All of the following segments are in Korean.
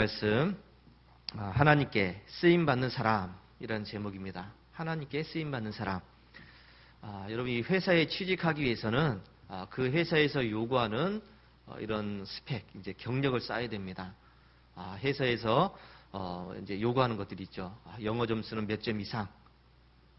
말씀 아, 하나님께 쓰임 받는 사람이라는 제목입니다. 하나님께 쓰임 받는 사람. 아, 여러분 이 회사에 취직하기 위해서는 아, 그 회사에서 요구하는 어, 이런 스펙, 이제 경력을 쌓아야 됩니다. 아, 회사에서 어, 이제 요구하는 것들이 있죠. 아, 영어 점수는 몇 점 이상.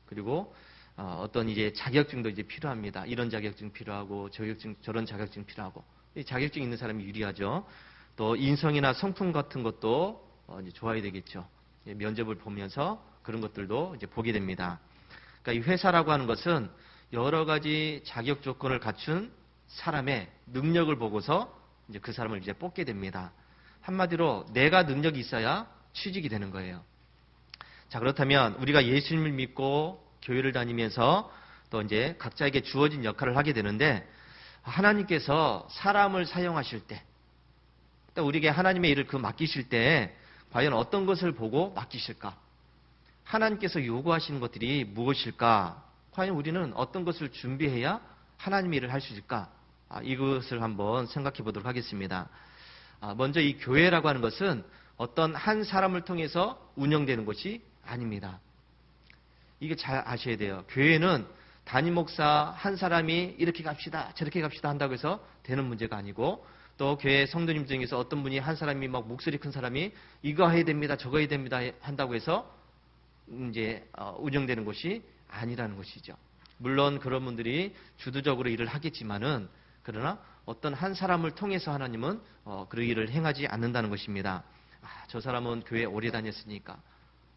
그리고 어, 떤 이제 자격증도 이제 필요합니다. 이런 자격증 필요하고 자격증 저런 자격증 필요하고 이 자격증 있는 사람이 유리하죠. 또 인성이나 성품 같은 것도 어, 이제 좋아야 되겠죠. 예, 면접을 보면서 그런 것들도 이제 보게 됩니다. 그러니까 이 회사라고 하는 것은 여러 가지 자격 조건을 갖춘 사람의 능력을 보고서 이제 그 사람을 이제 뽑게 됩니다. 한마디로 내가 능력이 있어야 취직이 되는 거예요. 자, 그렇다면 우리가 예수님을 믿고 교회를 다니면서 또 이제 각자에게 주어진 역할을 하게 되는데 하나님께서 사람을 사용하실 때, 또 우리에게 하나님의 일을 그 맡기실 때 과연 어떤 것을 보고 맡기실까? 하나님께서 요구하시는 것들이 무엇일까? 과연 우리는 어떤 것을 준비해야 하나님의 일을 할 수 있을까? 아, 이것을 한번 생각해 보도록 하겠습니다. 아, 먼저 이 교회라고 하는 것은 어떤 한 사람을 통해서 운영되는 것이 아닙니다. 이게 잘 아셔야 돼요. 교회는 담임 목사 한 사람이 이렇게 갑시다, 저렇게 갑시다 한다고 해서 되는 문제가 아니고 또 교회 성도님 중에서 어떤 분이 한 사람이 막 목소리 큰 사람이 이거 해야 됩니다, 저거 해야 됩니다 한다고 해서 이제 어, 운영되는 것이 아니라는 것이죠. 물론 그런 분들이 주도적으로 일을 하겠지만은 그러나 어떤 한 사람을 통해서 하나님은 어, 그 일을 행하지 않는다는 것입니다. 아, 저 사람은 교회 오래 다녔으니까.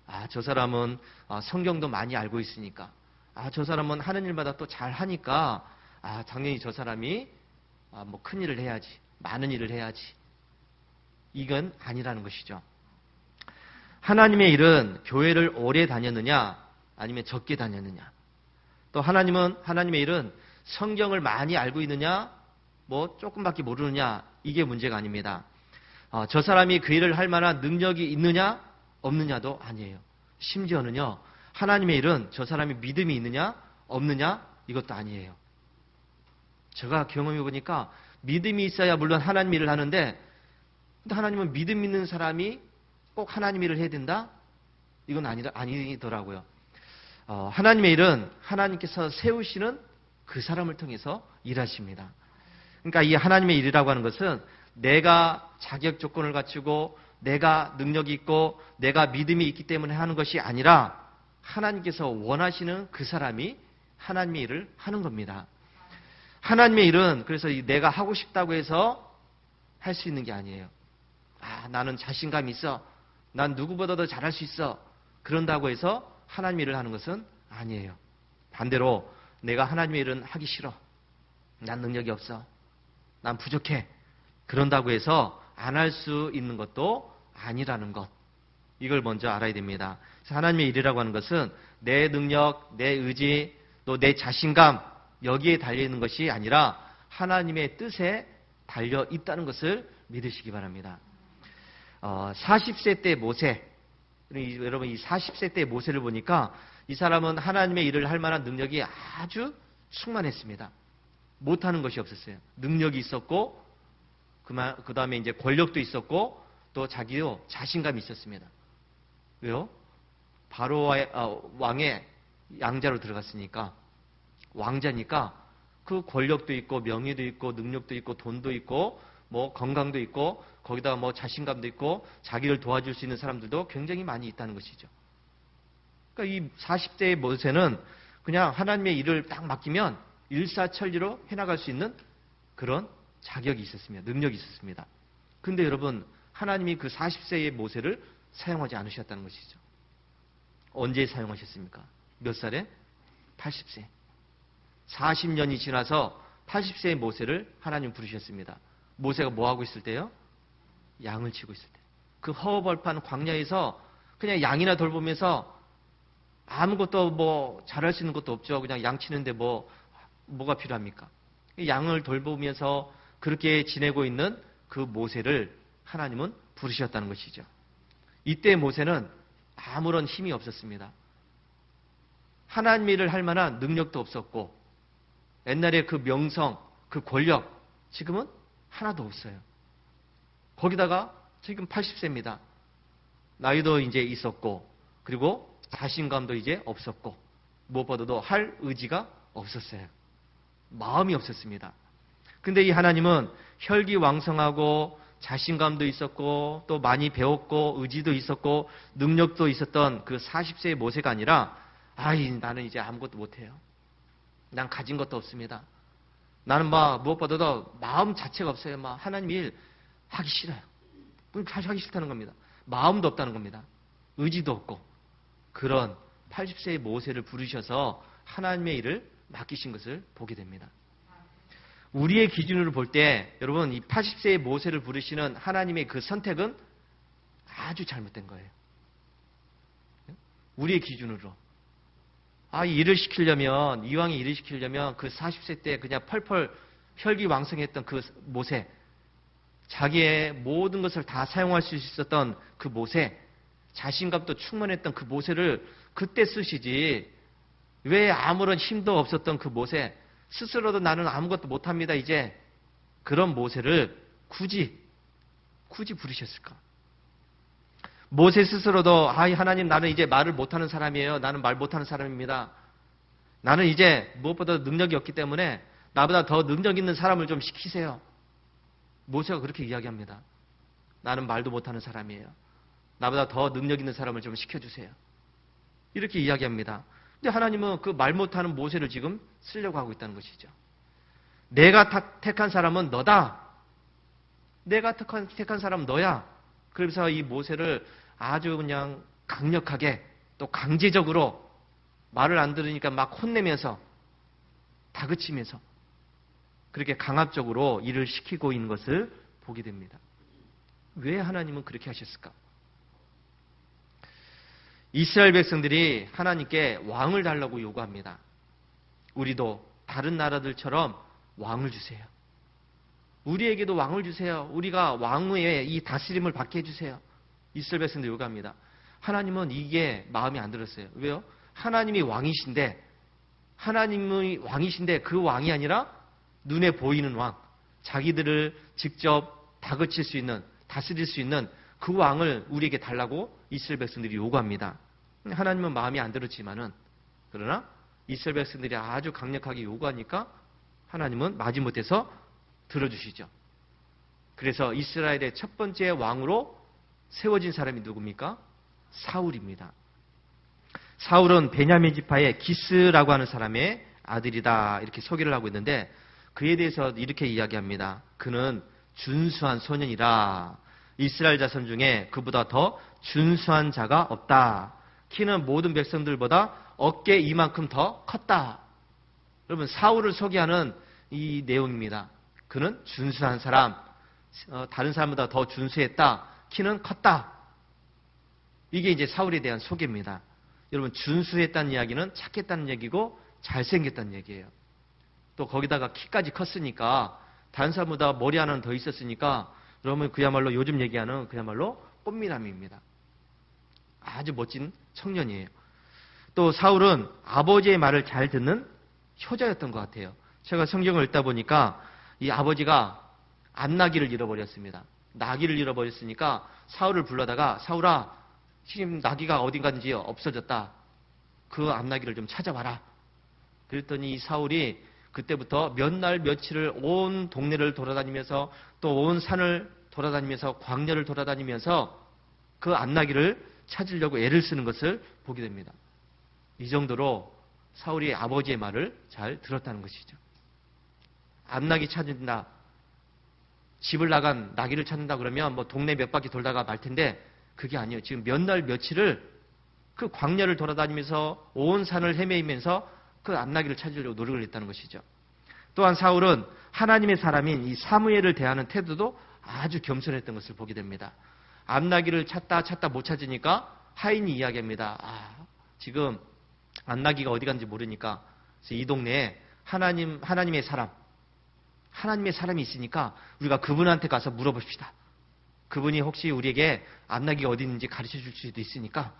아, 저 사람은 어, 성경도 많이 알고 있으니까. 아, 저 사람은 하는 일마다 또 잘 하니까. 아, 당연히 저 사람이 아, 뭐 큰 일을 해야지. 많은 일을 해야지. 이건 아니라는 것이죠. 하나님의 일은 교회를 오래 다녔느냐, 아니면 적게 다녔느냐. 또 하나님은, 하나님의 일은 성경을 많이 알고 있느냐, 뭐 조금밖에 모르느냐, 이게 문제가 아닙니다. 어, 저 사람이 그 일을 할 만한 능력이 있느냐, 없느냐도 아니에요. 심지어는요, 하나님의 일은 저 사람이 믿음이 있느냐, 없느냐, 이것도 아니에요. 제가 경험해 보니까 믿음이 있어야 물론 하나님 일을 하는데, 근데 하나님은 믿음 있는 사람이 꼭 하나님 일을 해야 된다? 이건 아니, 아니더라고요. 어, 하나님의 일은 하나님께서 세우시는 그 사람을 통해서 일하십니다. 그러니까 이 하나님의 일이라고 하는 것은 내가 자격 조건을 갖추고 내가 능력이 있고 내가 믿음이 있기 때문에 하는 것이 아니라 하나님께서 원하시는 그 사람이 하나님의 일을 하는 겁니다. 하나님의 일은 그래서 내가 하고 싶다고 해서 할 수 있는 게 아니에요. 아, 나는 자신감 있어. 난 누구보다 도 잘할 수 있어. 그런다고 해서 하나님의 일을 하는 것은 아니에요. 반대로 내가 하나님의 일은 하기 싫어. 난 능력이 없어. 난 부족해. 그런다고 해서 안 할 수 있는 것도 아니라는 것. 이걸 먼저 알아야 됩니다. 하나님의 일이라고 하는 것은 내 능력, 내 의지, 또 내 자신감, 여기에 달려있는 것이 아니라 하나님의 뜻에 달려 있다는 것을 믿으시기 바랍니다. 어, 40세 때 모세, 여러분 이 40세 때 모세를 보니까 이 사람은 하나님의 일을 할 만한 능력이 아주 충만했습니다. 못하는 것이 없었어요. 능력이 있었고, 그 다음에 이제 권력도 있었고, 또 자기도 자신감이 있었습니다. 왜요? 바로 어, 왕의 양자로 들어갔으니까, 왕자니까 그 권력도 있고, 명예도 있고, 능력도 있고, 돈도 있고, 뭐 건강도 있고, 거기다가 뭐 자신감도 있고, 자기를 도와줄 수 있는 사람들도 굉장히 많이 있다는 것이죠. 그러니까 이 40대의 모세는 그냥 하나님의 일을 딱 맡기면 일사천리로 해나갈 수 있는 그런 자격이 있었습니다. 능력이 있었습니다. 근데 여러분, 하나님이 그 40세의 모세를 사용하지 않으셨다는 것이죠. 언제 사용하셨습니까? 몇 살에? 80세. 40년이 지나서 80세의 모세를 하나님 부르셨습니다. 모세가 뭐 하고 있을 때요? 양을 치고 있을 때. 그 허허벌판 광야에서 그냥 양이나 돌보면서 아무것도 뭐 잘할 수 있는 것도 없죠. 그냥 양 치는데 뭐 뭐가 필요합니까? 양을 돌보면서 그렇게 지내고 있는 그 모세를 하나님은 부르셨다는 것이죠. 이때 모세는 아무런 힘이 없었습니다. 하나님 일을 할 만한 능력도 없었고 옛날에 그 명성, 그 권력 지금은 하나도 없어요. 거기다가 지금 80세입니다. 나이도 이제 있었고, 그리고 자신감도 이제 없었고, 무엇보다도 할 의지가 없었어요. 마음이 없었습니다. 근데 이 하나님은 혈기 왕성하고 자신감도 있었고 또 많이 배웠고 의지도 있었고 능력도 있었던 그 40세의 모세가 아니라 아이 나는 이제 아무것도 못해요. 난 가진 것도 없습니다. 나는 막 무엇보다도 마음 자체가 없어요. 막 하나님 일 하기 싫어요. 하기 싫다는 겁니다. 마음도 없다는 겁니다. 의지도 없고 그런 80세의 모세를 부르셔서 하나님의 일을 맡기신 것을 보게 됩니다. 우리의 기준으로 볼 때 여러분 이 80세의 모세를 부르시는 하나님의 그 선택은 아주 잘못된 거예요. 우리의 기준으로. 아, 이 일을 시키려면, 이왕에 일을 시키려면 그 40세 때 그냥 펄펄 혈기 왕성했던 그 모세, 자기의 모든 것을 다 사용할 수 있었던 그 모세, 자신감도 충만했던 그 모세를 그때 쓰시지, 왜 아무런 힘도 없었던 그 모세, 스스로도 나는 아무것도 못합니다, 이제. 그런 모세를 굳이, 굳이 부르셨을까? 모세 스스로도, 아, 하나님 나는 이제 말을 못하는 사람이에요. 나는 말 못하는 사람입니다. 나는 이제 무엇보다 능력이 없기 때문에 나보다 더 능력 있는 사람을 좀 시키세요. 모세가 그렇게 이야기합니다. 나는 말도 못하는 사람이에요. 나보다 더 능력 있는 사람을 좀 시켜주세요. 이렇게 이야기합니다. 근데 하나님은 그 말 못하는 모세를 지금 쓰려고 하고 있다는 것이죠. 내가 택한 사람은 너다. 내가 택한, 사람은 너야. 그래서 이 모세를 아주 그냥 강력하게 또 강제적으로 말을 안 들으니까 막 혼내면서 다그치면서 그렇게 강압적으로 일을 시키고 있는 것을 보게 됩니다. 왜 하나님은 그렇게 하셨을까? 이스라엘 백성들이 하나님께 왕을 달라고 요구합니다. 우리도 다른 나라들처럼 왕을 주세요. 우리에게도 왕을 주세요. 우리가 왕의 이 다스림을 받게 해주세요. 이스라엘 백성들 요구합니다. 하나님은 이게 마음에 안 들었어요. 왜요? 하나님이 왕이신데, 하나님의 왕이신데 그 왕이 아니라 눈에 보이는 왕, 자기들을 직접 다그칠 수 있는, 다스릴 수 있는 그 왕을 우리에게 달라고 이스라엘 백성들이 요구합니다. 하나님은 마음이 안 들었지만은 그러나 이스라엘 백성들이 아주 강력하게 요구하니까 하나님은 마지못해서 들어주시죠. 그래서 이스라엘의 첫 번째 왕으로 세워진 사람이 누굽니까? 사울입니다. 사울은 베냐민 지파의 기스라고 하는 사람의 아들이다 이렇게 소개를 하고 있는데 그에 대해서 이렇게 이야기합니다. 그는 준수한 소년이라 이스라엘 자손 중에 그보다 더 준수한 자가 없다. 키는 모든 백성들보다 어깨 이만큼 더 컸다. 여러분 사울을 소개하는 이 내용입니다. 그는 준수한 사람, 어, 다른 사람보다 더 준수했다. 키는 컸다. 이게 이제 사울에 대한 소개입니다. 여러분 준수했다는 이야기는 착했다는 얘기고 잘생겼다는 얘기예요. 또 거기다가 키까지 컸으니까 다른 사람보다 머리 하나는 더 있었으니까 그러면 그야말로 요즘 얘기하는 그야말로 꽃미남입니다. 아주 멋진 청년이에요. 또 사울은 아버지의 말을 잘 듣는 효자였던 것 같아요. 제가 성경을 읽다 보니까 이 아버지가 안나기를 잃어버렸습니다. 나기를 잃어버렸으니까 사울을 불러다가 사울아 지금 나기가 어딘가인지 없어졌다. 그 안나기를 좀 찾아와라. 그랬더니 이 사울이 그때부터 몇 날 며칠을 온 동네를 돌아다니면서 또 온 산을 돌아다니면서 광야를 돌아다니면서 그 안나기를 찾으려고 애를 쓰는 것을 보게 됩니다. 이 정도로 사울이 아버지의 말을 잘 들었다는 것이죠. 안나기 찾는다. 집을 나간 나기를 찾는다 그러면 뭐 동네 몇 바퀴 돌다가 말 텐데 그게 아니에요. 지금 몇 날 며칠을 그 광야를 돌아다니면서 온 산을 헤매이면서 그 안나기를 찾으려고 노력을 했다는 것이죠. 또한 사울은 하나님의 사람인 이 사무엘을 대하는 태도도 아주 겸손했던 것을 보게 됩니다. 안나기를 찾다 찾다 못 찾으니까 하인이 이야기합니다. 아, 지금 안나기가 어디 간지 모르니까 이 동네에 하나님 하나님의 사람 하나님의 사람이 있으니까 우리가 그분한테 가서 물어봅시다. 그분이 혹시 우리에게 안나기가 어디 있는지 가르쳐 줄 수도 있으니까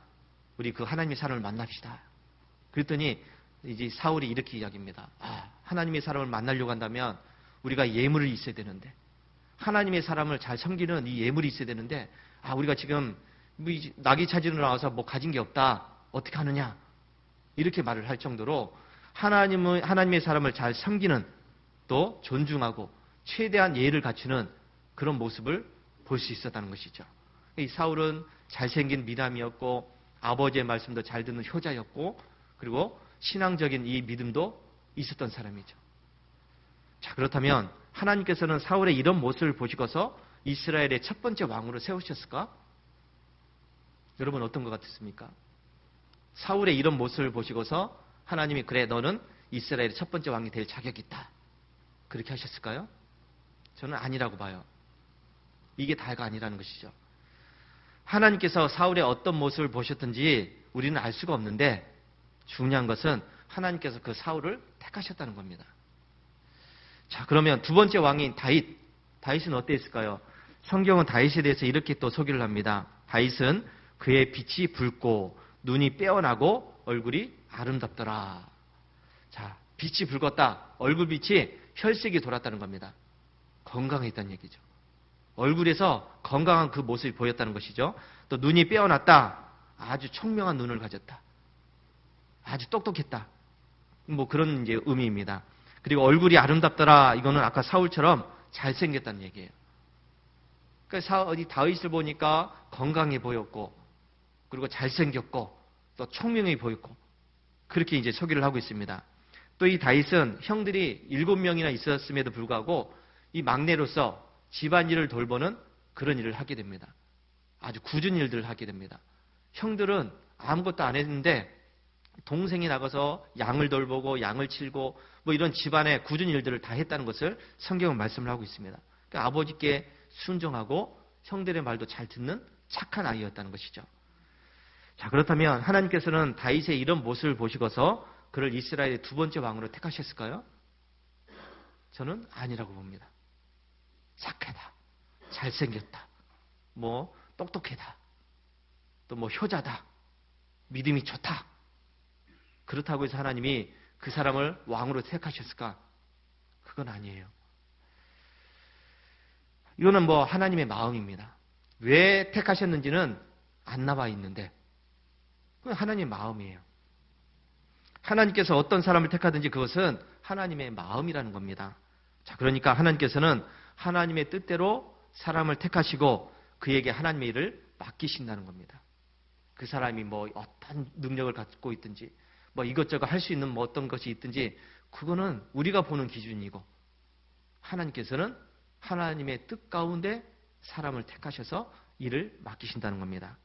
우리 그 하나님의 사람을 만납시다. 그랬더니 이제 사울이 이렇게 이야기합니다. 아, 하나님의 사람을 만나려고 한다면 우리가 예물을 있어야 되는데 하나님의 사람을 잘 섬기는 이 예물이 있어야 되는데 아 우리가 지금 뭐 이- 낙이 찾으러 나와서 뭐 가진 게 없다 어떻게 하느냐 이렇게 말을 할 정도로 하나님의 하나님의 사람을 잘 섬기는 또 존중하고 최대한 예의를 갖추는 그런 모습을 볼 수 있었다는 것이죠. 이 사울은 잘생긴 미남이었고 아버지의 말씀도 잘 듣는 효자였고 그리고 신앙적인 이 믿음도 있었던 사람이죠. 자, 그렇다면 하나님께서는 사울의 이런 모습을 보시고서 이스라엘의 첫 번째 왕으로 세우셨을까? 여러분 어떤 것 같습니까? 사울의 이런 모습을 보시고서 하나님이 그래 너는 이스라엘의 첫 번째 왕이 될 자격이 있다. 그렇게 하셨을까요? 저는 아니라고 봐요. 이게 다가 아니라는 것이죠. 하나님께서 사울의 어떤 모습을 보셨든지 우리는 알 수가 없는데 중요한 것은 하나님께서 그 사울을 택하셨다는 겁니다. 자, 그러면 두 번째 왕인 다윗. 다윗은 어땠을까요? 성경은 다윗에 대해서 이렇게 또 소개를 합니다. 다윗은 그의 빛이 붉고 눈이 빼어나고 얼굴이 아름답더라. 자, 빛이 붉었다. 얼굴 빛이 혈색이 돌았다는 겁니다. 건강했다는 얘기죠. 얼굴에서 건강한 그 모습이 보였다는 것이죠. 또 눈이 빼어났다. 아주 청명한 눈을 가졌다. 아주 똑똑했다. 뭐 그런 이제 의미입니다. 그리고 얼굴이 아름답더라. 이거는 아까 사울처럼 잘생겼다는 얘기예요. 그러니까 사, 어디 다윗을 보니까 건강해 보였고, 그리고 잘생겼고, 또 총명해 보였고, 그렇게 이제 소개를 하고 있습니다. 또 이 다윗은 형들이 일곱 명이나 있었음에도 불구하고 이 막내로서 집안일을 돌보는 그런 일을 하게 됩니다. 아주 굳은 일들을 하게 됩니다. 형들은 아무것도 안 했는데 동생이 나가서 양을 돌보고 양을 칠고 뭐 이런 집안의 굳은 일들을 다 했다는 것을 성경은 말씀을 하고 있습니다. 그러니까 아버지께 순종하고 형들의 말도 잘 듣는 착한 아이였다는 것이죠. 자, 그렇다면 하나님께서는 다윗의 이런 모습을 보시고서 그를 이스라엘의 두 번째 왕으로 택하셨을까요? 저는 아니라고 봅니다. 착하다. 잘생겼다. 뭐, 똑똑하다. 또 뭐, 효자다. 믿음이 좋다. 그렇다고 해서 하나님이 그 사람을 왕으로 택하셨을까? 그건 아니에요. 이거는 뭐 하나님의 마음입니다. 왜 택하셨는지는 안 나와 있는데, 그건 하나님의 마음이에요. 하나님께서 어떤 사람을 택하든지 그것은 하나님의 마음이라는 겁니다. 자, 그러니까 하나님께서는 하나님의 뜻대로 사람을 택하시고 그에게 하나님의 일을 맡기신다는 겁니다. 그 사람이 뭐 어떤 능력을 갖고 있든지 뭐 이것저것 할 수 있는 뭐 어떤 것이 있든지 그거는 우리가 보는 기준이고 하나님께서는 하나님의 뜻 가운데 사람을 택하셔서 일을 맡기신다는 겁니다.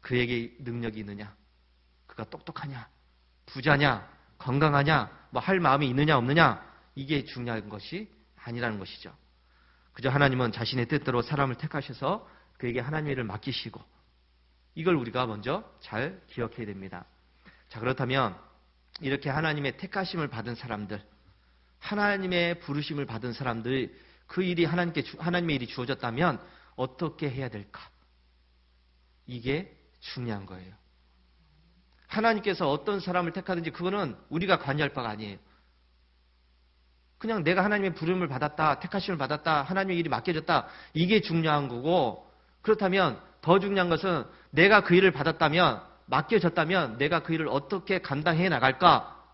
그에게 능력이 있느냐? 그가 똑똑하냐? 부자냐? 건강하냐? 뭐 할 마음이 있느냐 없느냐? 이게 중요한 것이 아니라는 것이죠. 그저 하나님은 자신의 뜻대로 사람을 택하셔서 그에게 하나님의 일을 맡기시고 이걸 우리가 먼저 잘 기억해야 됩니다. 자, 그렇다면 이렇게 하나님의 택하심을 받은 사람들, 하나님의 부르심을 받은 사람들, 그 일이 하나님께, 주- 하나님의 일이 주어졌다면 어떻게 해야 될까? 이게 중요한 거예요. 하나님께서 어떤 사람을 택하든지 그거는 우리가 관여할 바가 아니에요. 그냥 내가 하나님의 부름을 받았다, 택하심을 받았다, 하나님의 일이 맡겨졌다, 이게 중요한 거고, 그렇다면 더 중요한 것은 내가 그 일을 받았다면, 맡겨졌다면 내가 그 일을 어떻게 감당해 나갈까?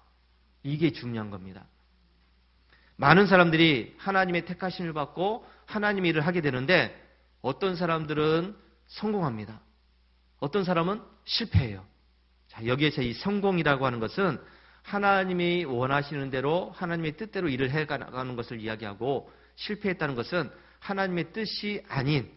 이게 중요한 겁니다. 많은 사람들이 하나님의 택하심을 받고 하나님의 일을 하게 되는데 어떤 사람들은 성공합니다. 어떤 사람은 실패해요. 자, 여기에서 이 성공이라고 하는 것은 하나님이 원하시는 대로 하나님의 뜻대로 일을 해 나가는 것을 이야기하고 실패했다는 것은 하나님의 뜻이 아닌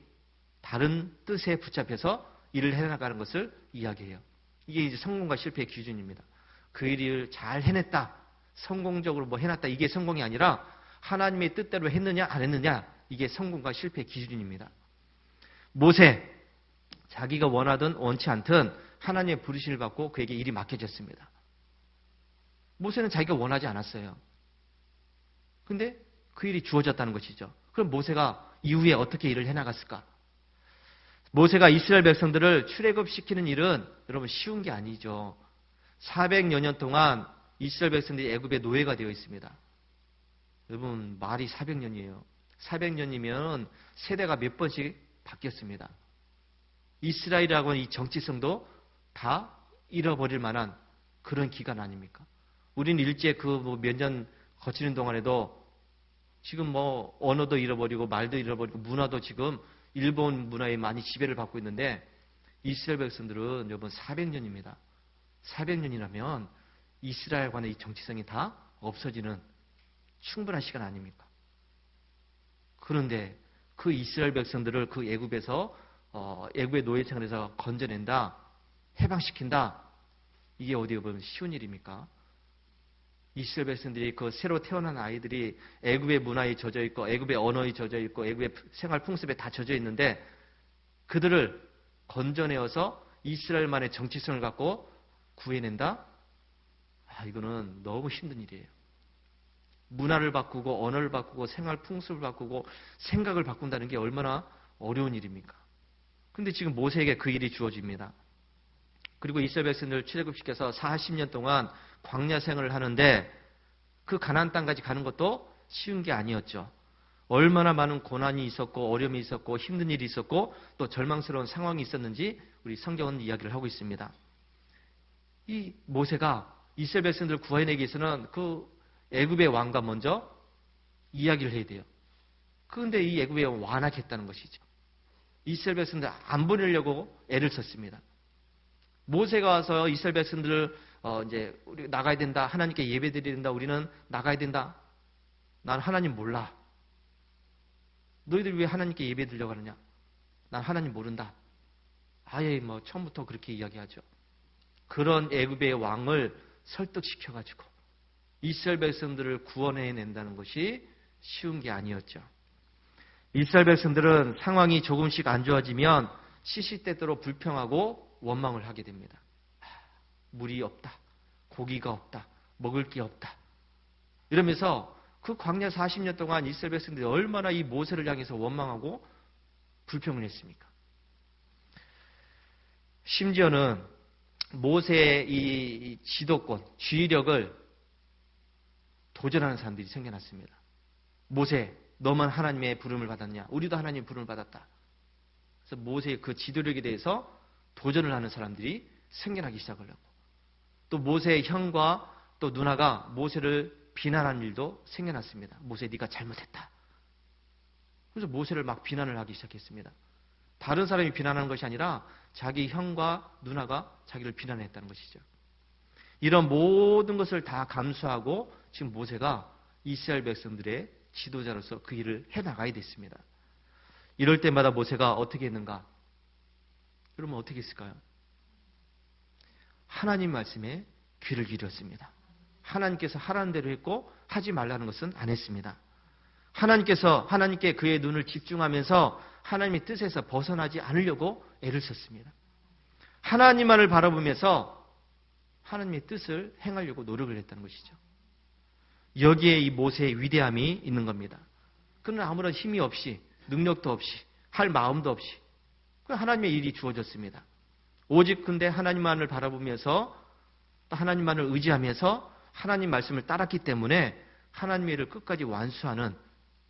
다른 뜻에 붙잡혀서 일을 해 나가는 것을 이야기해요. 이게 이제 성공과 실패의 기준입니다. 그 일을 잘 해냈다. 성공적으로 뭐 해놨다. 이게 성공이 아니라 하나님의 뜻대로 했느냐 안 했느냐. 이게 성공과 실패의 기준입니다. 모세 자기가 원하든 원치 않든 하나님의 부르심을 받고 그에게 일이 맡겨졌습니다. 모세는 자기가 원하지 않았어요. 근데 그 일이 주어졌다는 것이죠. 그럼 모세가 이후에 어떻게 일을 해나갔을까? 모세가 이스라엘 백성들을 출애굽시키는 일은 여러분 쉬운 게 아니죠. 400여 년 동안 이스라엘 백성들이 애굽의 노예가 되어 있습니다. 여러분 말이 400년이에요. 400년이면 세대가 몇 번씩 바뀌었습니다. 이스라엘이라고 하는 이 정치성도 다 잃어버릴 만한 그런 기간 아닙니까? 우리는 일제 그뭐몇년 거치는 동안에도 지금 뭐 언어도 잃어버리고 말도 잃어버리고 문화도 지금 일본 문화에 많이 지배를 받고 있는데 이스라엘 백성들은 여러분 400년입니다. 400년이라면 이스라엘과의 이 정치성이 다 없어지는 충분한 시간 아닙니까? 그런데 그 이스라엘 백성들을 그 애굽에서 어, 애굽의 노예 생활에서 건져낸다, 해방시킨다. 이게 어디에 보면 쉬운 일입니까? 이스라엘 백성들이 그 새로 태어난 아이들이 애굽의 문화에 젖어 있고 애굽의 언어에 젖어 있고 애굽의 생활 풍습에 다 젖어 있는데 그들을 건져내어서 이스라엘만의 정치성을 갖고 구해낸다? 아, 이거는 너무 힘든 일이에요. 문화를 바꾸고 언어를 바꾸고 생활 풍습을 바꾸고 생각을 바꾼다는 게 얼마나 어려운 일입니까? 근데 지금 모세에게 그 일이 주어집니다. 그리고 이스라엘 백성들 출애굽시켜서 40년 동안 광야 생활을 하는데 그 가나안 땅까지 가는 것도 쉬운 게 아니었죠. 얼마나 많은 고난이 있었고 어려움이 있었고 힘든 일이 있었고 또 절망스러운 상황이 있었는지 우리 성경은 이야기를 하고 있습니다. 이 모세가 이스라엘 백성들을 구해내기 위해서는 그 애굽의 왕과 먼저 이야기를 해야 돼요. 그런데 이 애굽의 왕 완악했다는 것이죠. 이스라엘 백성들 안 보내려고 애를 썼습니다. 모세가 와서 이스라엘 백성들을 어 이제 우리 나가야 된다. 하나님께 예배드려야 된다. 우리는 나가야 된다. 난 하나님 몰라. 너희들 왜 하나님께 예배 드리려고 하느냐? 난 하나님 모른다. 아예 뭐 처음부터 그렇게 이야기하죠. 그런 애굽의 왕을 설득시켜 가지고 이스라엘 백성들을 구원해 낸다는 것이 쉬운 게 아니었죠. 이스라엘 백성들은 상황이 조금씩 안 좋아지면 시시때때로 불평하고 원망을 하게 됩니다. 물이 없다. 고기가 없다. 먹을 게 없다. 이러면서 그 광야 40년 동안 이스라엘 백성들이 얼마나 이 모세를 향해서 원망하고 불평을 했습니까? 심지어는 모세의 이 지도권, 지휘력을 도전하는 사람들이 생겨났습니다. 모세, 너만 하나님의 부름을 받았냐? 우리도 하나님의 부름을 받았다. 그래서 모세의 그 지도력에 대해서 도전을 하는 사람들이 생겨나기 시작을 하고 또 모세의 형과 또 누나가 모세를 비난한 일도 생겨났습니다. 모세 네가 잘못했다. 그래서 모세를 막 비난을 하기 시작했습니다. 다른 사람이 비난하는 것이 아니라 자기 형과 누나가 자기를 비난했다는 것이죠. 이런 모든 것을 다 감수하고 지금 모세가 이스라엘 백성들의 지도자로서 그 일을 해 나가야 됐습니다. 이럴 때마다 모세가 어떻게 했는가? 그러면 어떻게 했을까요? 하나님 말씀에 귀를 기울였습니다. 하나님께서 하라는 대로 했고 하지 말라는 것은 안 했습니다. 하나님께서 하나님께 그의 눈을 집중하면서 하나님의 뜻에서 벗어나지 않으려고 애를 썼습니다. 하나님만을 바라보면서 하나님의 뜻을 행하려고 노력을 했다는 것이죠. 여기에 이 모세의 위대함이 있는 겁니다. 그는 아무런 힘이 없이 능력도 없이 할 마음도 없이 하나님의 일이 주어졌습니다. 오직 근데 하나님만을 바라보면서 또 하나님만을 의지하면서 하나님 말씀을 따랐기 때문에 하나님의 일을 끝까지 완수하는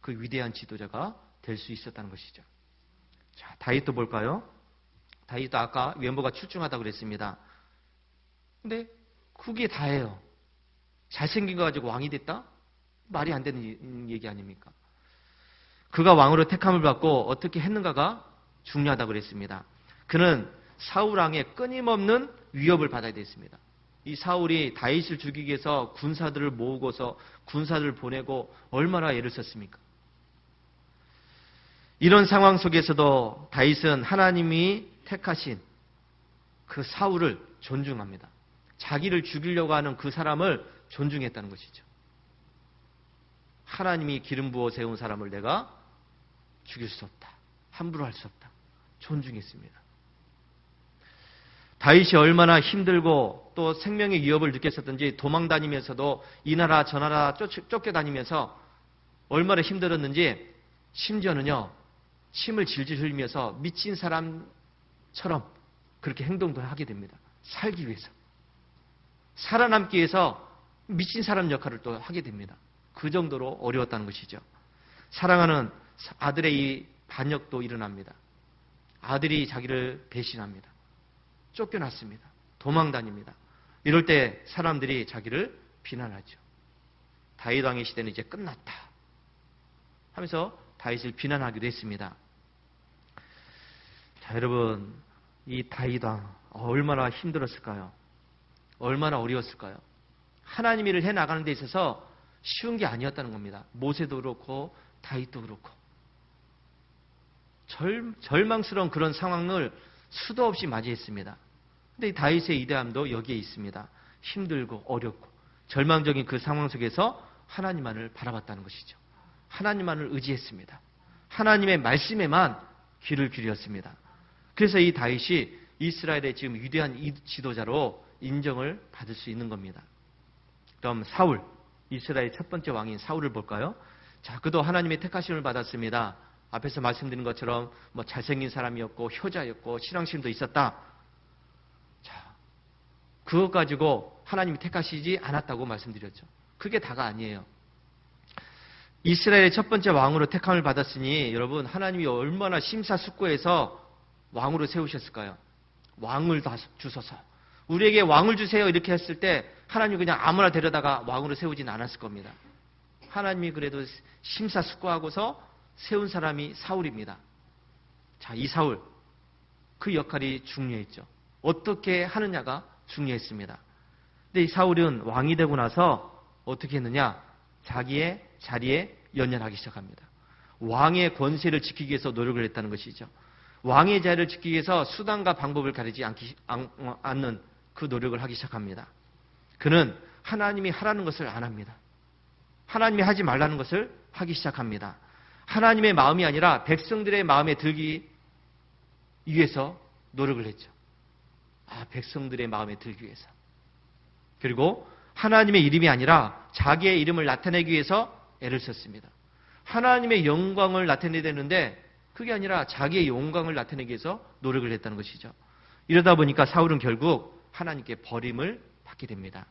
그 위대한 지도자가 될 수 있었다는 것이죠. 자, 다윗도 볼까요? 다윗도 아까 외모가 출중하다고 그랬습니다. 근데 그게 다예요. 잘생긴 거 가지고 왕이 됐다? 말이 안 되는 얘기 아닙니까? 그가 왕으로 택함을 받고 어떻게 했는가가 중요하다고 그랬습니다. 그는 사울왕의 끊임없는 위협을 받아야 됐습니다. 이 사울이 다윗을 죽이기 위해서 군사들을 모으고서 군사들을 보내고 얼마나 애를 썼습니까? 이런 상황 속에서도 다윗은 하나님이 택하신 그 사울을 존중합니다. 자기를 죽이려고 하는 그 사람을 존중했다는 것이죠. 하나님이 기름 부어 세운 사람을 내가 죽일 수 없다. 함부로 할 수 없다. 존중했습니다. 다윗이 얼마나 힘들고 또 생명의 위협을 느꼈었던지 도망 다니면서도 이 나라 저 나라 쫓겨 다니면서 얼마나 힘들었는지 심지어는요 침을 질질 흘리면서 미친 사람처럼 그렇게 행동도 하게 됩니다. 살기 위해서. 살아남기 위해서 미친 사람 역할을 또 하게 됩니다. 그 정도로 어려웠다는 것이죠. 사랑하는 아들의 이 반역도 일어납니다. 아들이 자기를 배신합니다. 쫓겨났습니다. 도망 다닙니다. 이럴 때 사람들이 자기를 비난하죠. 다윗 왕의 시대는 이제 끝났다. 하면서 다윗을 비난하기도 했습니다. 자, 여러분, 이 다윗 왕 얼마나 힘들었을까요? 얼마나 어려웠을까요? 하나님 일을 해 나가는 데 있어서 쉬운 게 아니었다는 겁니다. 모세도 그렇고 다윗도 그렇고 절, 절망스러운 그런 상황을 수도 없이 맞이했습니다. 근데 이 다윗의 이대함도 여기에 있습니다. 힘들고 어렵고 절망적인 그 상황 속에서 하나님만을 바라봤다는 것이죠. 하나님만을 의지했습니다. 하나님의 말씀에만 귀를 기울였습니다. 그래서 이 다윗이 이스라엘의 지금 위대한 지도자로 인정을 받을 수 있는 겁니다. 그럼 사울, 이스라엘 첫 번째 왕인 사울을 볼까요? 자, 그도 하나님의 택하심을 받았습니다. 앞에서 말씀드린 것처럼 뭐 잘생긴 사람이었고 효자였고 신앙심도 있었다. 자, 그것 가지고 하나님이 택하시지 않았다고 말씀드렸죠. 그게 다가 아니에요. 이스라엘의 첫 번째 왕으로 택함을 받았으니 여러분 하나님이 얼마나 심사숙고해서 왕으로 세우셨을까요? 왕을 다 주소서. 우리에게 왕을 주세요 이렇게 했을 때 하나님 그냥 아무나 데려다가 왕으로 세우진 않았을 겁니다. 하나님이 그래도 심사숙고하고서 세운 사람이 사울입니다. 자, 이 사울 그 역할이 중요했죠. 어떻게 하느냐가 중요했습니다. 근데 이 사울은 왕이 되고 나서 어떻게 했느냐? 자기의 자리에 연연하기 시작합니다. 왕의 권세를 지키기 위해서 노력을 했다는 것이죠. 왕의 자리를 지키기 위해서 수단과 방법을 가리지 않기, 않는 그 노력을 하기 시작합니다. 그는 하나님이 하라는 것을 안 합니다. 하나님이 하지 말라는 것을 하기 시작합니다. 하나님의 마음이 아니라 백성들의 마음에 들기 위해서 노력을 했죠. 아, 백성들의 마음에 들기 위해서. 그리고 하나님의 이름이 아니라 자기의 이름을 나타내기 위해서 애를 썼습니다. 하나님의 영광을 나타내야 되는데 그게 아니라 자기의 영광을 나타내기 위해서 노력을 했다는 것이죠. 이러다 보니까 사울은 결국 하나님께 버림을 받게 됩니다.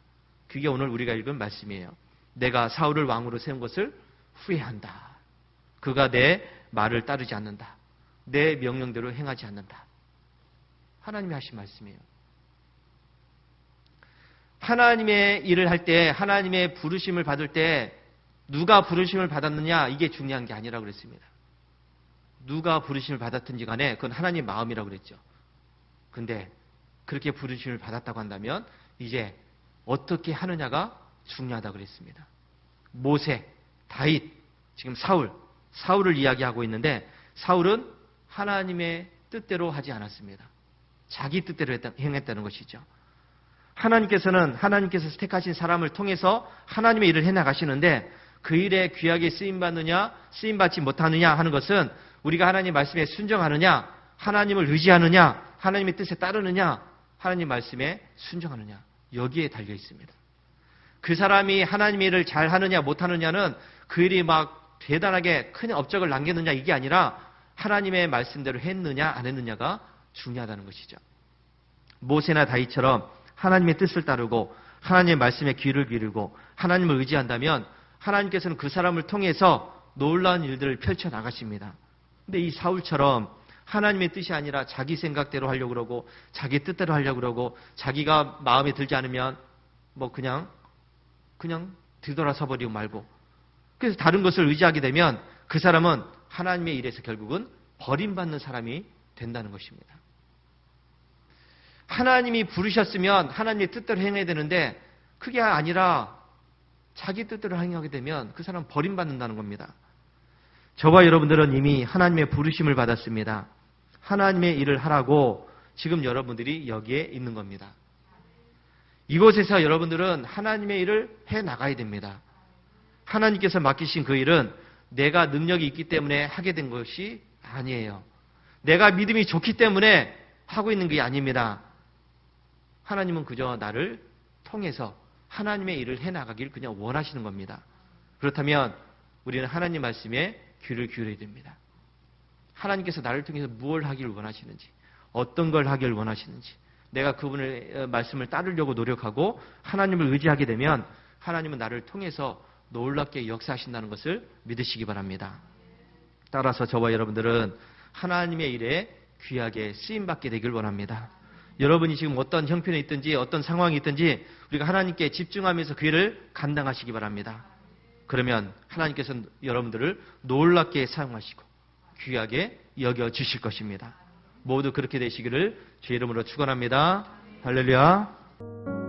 그게 오늘 우리가 읽은 말씀이에요. 내가 사울을 왕으로 세운 것을 후회한다. 그가 내 말을 따르지 않는다. 내 명령대로 행하지 않는다. 하나님이 하신 말씀이에요. 하나님의 일을 할 때, 하나님의 부르심을 받을 때, 누가 부르심을 받았느냐, 이게 중요한 게 아니라고 그랬습니다. 누가 부르심을 받았든지 간에, 그건 하나님 마음이라고 그랬죠. 근데, 그렇게 부르심을 받았다고 한다면, 이제 어떻게 하느냐가 중요하다고 그랬습니다. 모세, 다윗, 지금 사울, 사울을 이야기하고 있는데 사울은 하나님의 뜻대로 하지 않았습니다. 자기 뜻대로 했다, 행했다는 것이죠. 하나님께서는 하나님께서 택하신 사람을 통해서 하나님의 일을 해 나가시는데 그 일에 귀하게 쓰임 받느냐 쓰임 받지 못하느냐 하는 것은 우리가 하나님 말씀에 순정하느냐 하나님을 의지하느냐 하나님의 뜻에 따르느냐 하나님 말씀에 순정하느냐 여기에 달려 있습니다. 그 사람이 하나님의 일을 잘 하느냐 못 하느냐는 그 일이 막 대단하게 큰 업적을 남겼느냐 이게 아니라 하나님의 말씀대로 했느냐 안 했느냐가 중요하다는 것이죠. 모세나 다이처럼 하나님의 뜻을 따르고 하나님의 말씀에 귀를 기르고 하나님을 의지한다면 하나님께서는 그 사람을 통해서 놀라운 일들을 펼쳐 나가십니다. 근데 이 사울처럼 하나님의 뜻이 아니라 자기 생각대로 하려고 그러고 자기 뜻대로 하려고 그러고 자기가 마음에 들지 않으면 뭐 그냥 그냥 뒤돌아서 버리고 말고 그래서 다른 것을 의지하게 되면 그 사람은 하나님의 일에서 결국은 버림받는 사람이 된다는 것입니다. 하나님이 부르셨으면 하나님의 뜻대로 행해야 되는데 그게 아니라 자기 뜻대로 행하게 되면 그 사람은 버림받는다는 겁니다. 저와 여러분들은 이미 하나님의 부르심을 받았습니다. 하나님의 일을 하라고 지금 여러분들이 여기에 있는 겁니다. 이곳에서 여러분들은 하나님의 일을 해 나가야 됩니다. 하나님께서 맡기신 그 일은 내가 능력이 있기 때문에 하게 된 것이 아니에요. 내가 믿음이 좋기 때문에 하고 있는 게 아닙니다. 하나님은 그저 나를 통해서 하나님의 일을 해 나가길 그냥 원하시는 겁니다. 그렇다면 우리는 하나님 말씀에 귀를 기울여야 됩니다. 하나님께서 나를 통해서 무엇을 하기를 원하시는지, 어떤 걸 하기를 원하시는지, 내가 그분의 어, 말씀을 따르려고 노력하고 하나님을 의지하게 되면 하나님은 나를 통해서 놀랍게 역사하신다는 것을 믿으시기 바랍니다. 따라서 저와 여러분들은 하나님의 일에 귀하게 쓰임 받게 되길 원합니다. 여러분이 지금 어떤 형편에 있든지 어떤 상황이 있든지 우리가 하나님께 집중하면서 그 일을 감당하시기 바랍니다. 그러면 하나님께서 여러분들을 놀랍게 사용하시고 귀하게 여겨 주실 것입니다. 모두 그렇게 되시기를 주의 이름으로 축원합니다. 할렐루야.